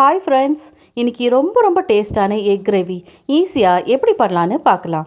Hi friends இன்னைக்கு ரொம்ப ரொம்ப டேஸ்டான எக் கிரேவி. ஈஸியாக எப்படி பண்ணலான்னு பார்க்கலாம்.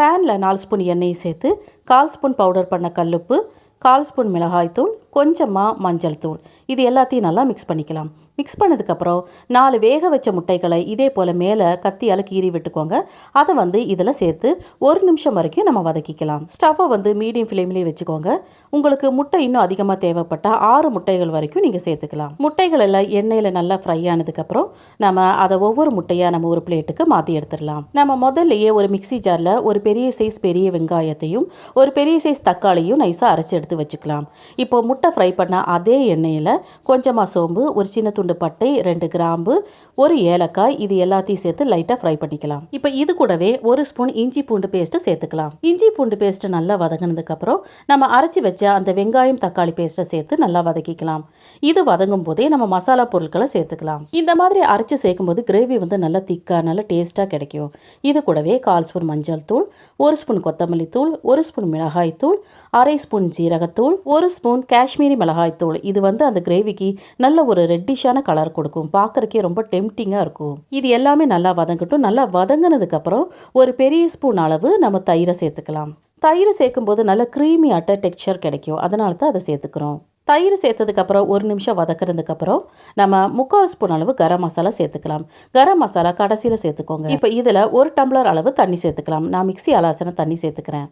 பேனில் நாலு ஸ்பூன் எண்ணெய் சேர்த்து கால் ஸ்பூன் பவுடர் பண்ண கல்லுப்பு கால் ஸ்பூன் மிளகாய்த்தூள் கொஞ்சமாக மஞ்சள் தூள். இது எல்லாத்தையும் நல்லா மிக்ஸ் பண்ணிக்கலாம். மிக்ஸ் பண்ணதுக்கப்புறம் நாலு வேக வச்ச முட்டைகளை இதே போல் மேலே கத்தியால் கீறி விட்டுக்கோங்க. அதை வந்து இதில் சேர்த்து ஒரு நிமிஷம் வரைக்கும் நம்ம வதக்கிக்கலாம். ஸ்டவ்வை வந்து மீடியம் ஃப்ளேம்லேயே வச்சுக்கோங்க. உங்களுக்கு முட்டை இன்னும் அதிகமாக தேவைப்பட்டால் ஆறு முட்டைகள் வரைக்கும் நீங்கள் சேர்த்துக்கலாம். முட்டைகள் எல்லாம் எண்ணெயில் நல்லா ஃப்ரை ஆனதுக்கப்புறம் நம்ம அதை ஒவ்வொரு முட்டையாக நம்ம ஒரு பிளேட்டுக்கு மாற்றி எடுத்துடலாம். நம்ம முதல்லையே ஒரு மிக்ஸி ஜாரில் ஒரு பெரிய சைஸ் பெரிய வெங்காயத்தையும் ஒரு பெரிய சைஸ் தக்காளியும் நைஸாக அரைச்சி எடுத்து வச்சுக்கலாம். இப்போ முட்டை ஃப்ரை பண்ண அதே எண்ணெயில் கொஞ்சமாக சோம்பு ஒரு சின்ன துண்டு பட்டை ரெண்டு கிராம்பு ஒரு ஏலக்காய் இது எல்லாத்தையும் சேர்த்து லைட்டாக ஃப்ரை பண்ணிக்கலாம். இப்போ இது கூடவே ஒரு ஸ்பூன் இஞ்சி பூண்டு பேஸ்ட்டு சேர்த்துக்கலாம். இஞ்சி பூண்டு பேஸ்ட்டு நல்லா வதங்கினதுக்கப்புறம் நம்ம அரைச்சி வச்ச அந்த வெங்காயம் தக்காளி பேஸ்ட்டை சேர்த்து நல்லா வதக்கிக்கலாம். இது வதங்கும் போதே நம்ம மசாலா பொருட்களை சேர்த்துக்கலாம். இந்த மாதிரி அரைச்சி சேர்க்கும்போது கிரேவி வந்து நல்லா திக்காக நல்லா டேஸ்ட்டாக கிடைக்கும். இது கூடவே கால் ஸ்பூன் மஞ்சள் தூள் ஒரு ஸ்பூன் கொத்தமல்லி தூள் ஒரு ஸ்பூன் மிளகாய் தூள் அரை ஸ்பூன் ஜீரகத்தூள் ஒரு ஸ்பூன் காஷ்மீரி மிளகாய் தூள். இது வந்து அந்த கிரேவிக்கு நல்ல ஒரு ரெட்டிஷான கலர் கொடுக்கும். பார்க்குறக்கே ரொம்ப டெம் டெம்டிங்காக இருக்கும். இது எல்லாமே நல்லா வதங்கட்டும். நல்லா வதங்கினதுக்கப்புறம் ஒரு பெரிய ஸ்பூன் அளவு நம்ம தயிரை சேர்த்துக்கலாம். தயிர் சேர்க்கும்போது நல்ல க்ரீமி அட்டை டெக்ஸ்சர் கிடைக்கும். அதனால தான் அதை சேர்த்துக்கிறோம். தயிர் சேர்த்ததுக்கப்புறம் ஒரு நிமிஷம் வதக்கிறதுக்கப்புறம் நம்ம முக்கால் ஸ்பூன் அளவு கரம் மசாலா சேர்த்துக்கலாம். கரம் மசாலா கடைசியில் சேர்த்துக்கோங்க. இப்போ இதில் ஒரு டம்ளர் அளவு தண்ணி சேர்த்துக்கலாம். நான் மிக்ஸி அலாசன தண்ணி சேர்த்துக்கிறேன்.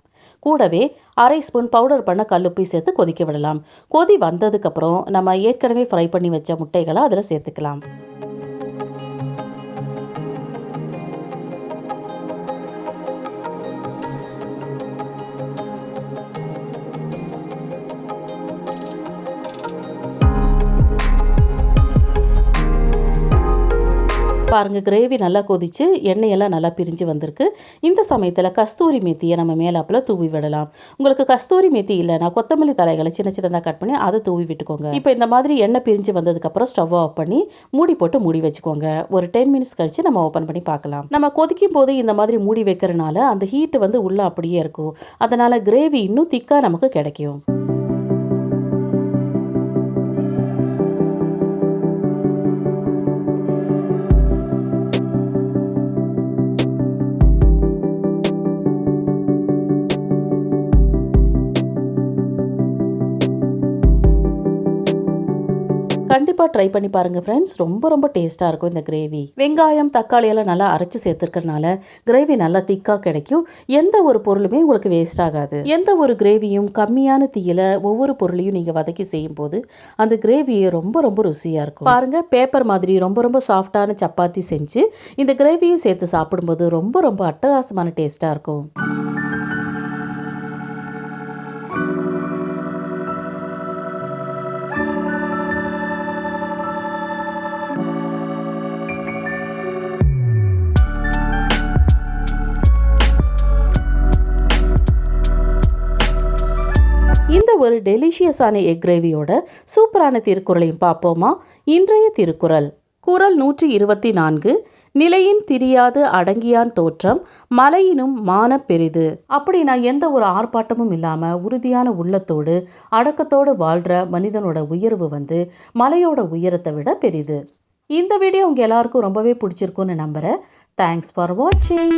கூடவே அரை ஸ்பூன் பவுடர் பண்ண கல்லுப்பி சேர்த்து கொதிக்க விடலாம். கொதி வந்ததுக்கப்புறம் நம்ம ஏற்கனவே ஃப்ரை பண்ணி வச்ச முட்டைகளை அதில் சேர்த்துக்கலாம். பாருங்கள் கிரேவி நல்லா கொதிச்சு எண்ணெயெல்லாம் நல்லா பிரிஞ்சு வந்திருக்கு. இந்த சமயத்தில் கஸ்தூரி மேத்தியை நம்ம மேலாப்பில் தூவி விடலாம். உங்களுக்கு கஸ்தூரி மேத்தி இல்லைனா கொத்தமல்லி தலைகளை சின்ன சின்னதாக கட் பண்ணி அதை தூவி விட்டுக்கோங்க. இப்போ இந்த மாதிரி எண்ணெய் பிரிஞ்சு வந்ததுக்கப்புறம் ஸ்டவ் ஆஃப் பண்ணி மூடி போட்டு மூடி வச்சுக்கோங்க. ஒரு டென் மினிட்ஸ் கழித்து நம்ம ஓப்பன் பண்ணி பார்க்கலாம். நம்ம கொதிக்கும் போது இந்த மாதிரி மூடி வைக்கிறனால அந்த ஹீட்டு வந்து உள்ளே அப்படியே இருக்கும். அதனால் கிரேவி இன்னும் திக்காக நமக்கு கிடைக்கும். கண்டிப்பாக ட்ரை பண்ணி பாருங்கள் ஃப்ரெண்ட்ஸ் ரொம்ப ரொம்ப டேஸ்ட்டாக இருக்கும் இந்த கிரேவி வெங்காயம் தக்காளி எல்லாம் நல்லா அரைச்சி சேர்த்துருக்கறனால கிரேவி நல்லா திக்காக கிடைக்கும். எந்த ஒரு பொருளுமே உங்களுக்கு வேஸ்ட் ஆகாது. எந்த ஒரு கிரேவியும் கம்மியான தீயில ஒவ்வொரு பொருளையும் நீங்கள் வதக்கி செய்யும் போது அந்த கிரேவியை ரொம்ப ரொம்ப ருசியாக இருக்கும். பாருங்கள் பேப்பர் மாதிரி ரொம்ப ரொம்ப சாஃப்டான சப்பாத்தி செஞ்சு இந்த கிரேவியும் சேர்த்து சாப்பிடும்போது ரொம்ப ரொம்ப அட்டகாசமான டேஸ்ட்டாக இருக்கும். இந்த ஒரு டெலிஷியஸான எக் கிரேவியோட சூப்பரான திருக்குறளையும் பார்ப்போமா? இன்றைய திருக்குறள். குரல் நூற்றி இருபத்தி நான்கு நிலையின் திரியாது அடங்கியான் தோற்றம் மலையினும் மான பெரிது. அப்படின்னா எந்த ஒரு ஆர்ப்பாட்டமும் இல்லாமல் உறுதியான உள்ளத்தோடு அடக்கத்தோடு வாழ்கிற மனிதனோட உயர்வு வந்து மலையோட உயரத்தை விட பெரிது. இந்த வீடியோ உங்கள் எல்லாருக்கும் ரொம்பவே பிடிச்சிருக்குன்னு நம்புகிறேன் தேங்க்ஸ் ஃபார் வாட்சிங்